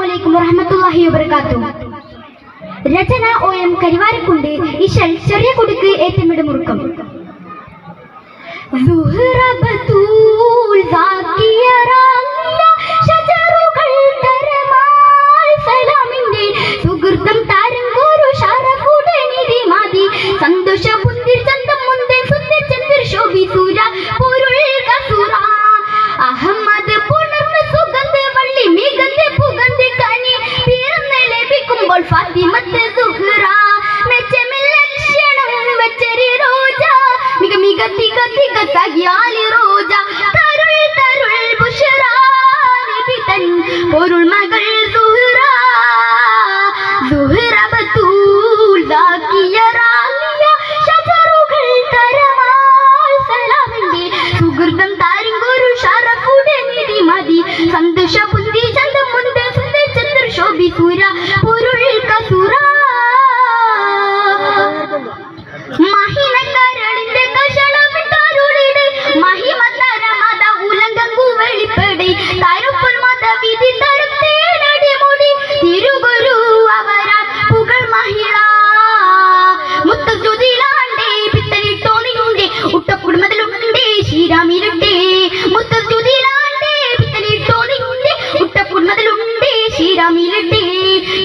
അലൈക്കും വറഹമത്തല്ലാഹി വബറകാതുഹു. രചന ഒ എം കരിവാരക്കുണ്ട്. ഇശൽ ചെറിയ കുടുക്ക് ഏത്തമിട് ലഭിക്കുമ്പോൾ ഫാത്തിമത്ത് സുഹ്റ മെച്ചമില്ല ലക്ഷണം വെച്ചരി റോജ. മിക മിക തിക തരുൾ തരുൾ ബുഷറ നബി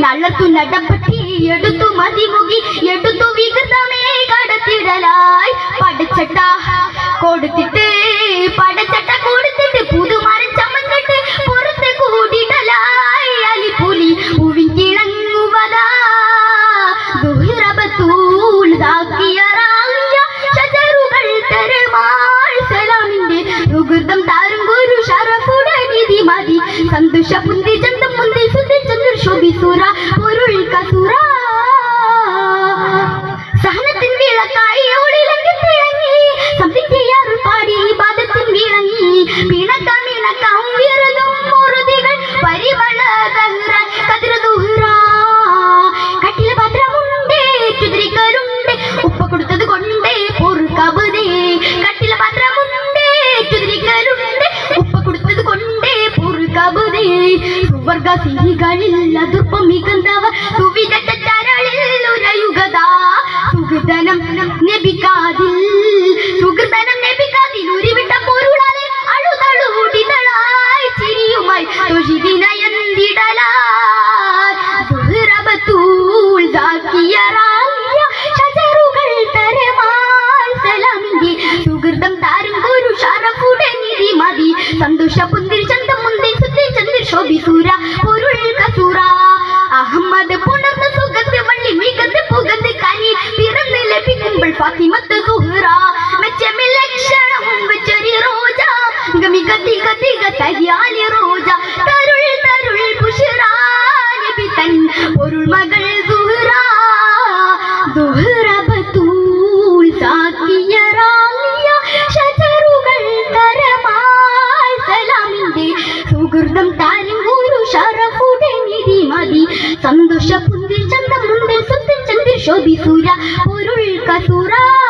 നള്ളത്തു നടപ്പത്തി എടുത്തു മതിമുകി എടുത്തു വികൃതമേ കടത്തിടലായി. പഠിച്ചട്ടാ കൊടുത്തിട്ട് സിഹികളിൽ അതിർപ്പം മികന്തവ സുവിധ ചരളിൽ ഉരയുഗത സുഹൃതനം നബിക്കാതിൽ സുഹൃതനം നബിക്കാതിൽ ഉരുവിട്ട പൊരുളാലെ അഴുതളുടിതളായി ചിരിയുമായി തൊഴിലിനയന്തിടലായി സുഹൃബത്തൂൾ ദാക്കിയ റാലിയ ഷജറുകൾ തരമാൽ സലാമിന്റെ സുഹൃതം താരും ഗുരു ഷറഫുടെ നിധി മതി സന്തോഷ പുന്തിരി ചന്തം മുന്തിരി സുന്ദർ ചന്ദ്ര ശോഭി ഫാത്തിമത്ത് സുഹ്റ മെച്ചമില്ല ലക്ഷണം വെച്ചൊരു റോജ. മിക തിക തിക തകിയാലി റോജ. തരുൾ തരുൾ ബുഷറ നബി തൻ പൊരുൾ മകൾ സുഹ്റ. സുഹ്റ ബത്തൂൽ സാക്കിയ റാലിയ ഷജറുകൾ തരമാൽ സലാമിന്റെ സുഹൃതം താരം ഗുരു ഷറഫുടെ നിധി മതി. സന്തോഷ പുന്തിർ ചന്തം മുന്തിൽ സുന്ദർ ചന്ദ്ര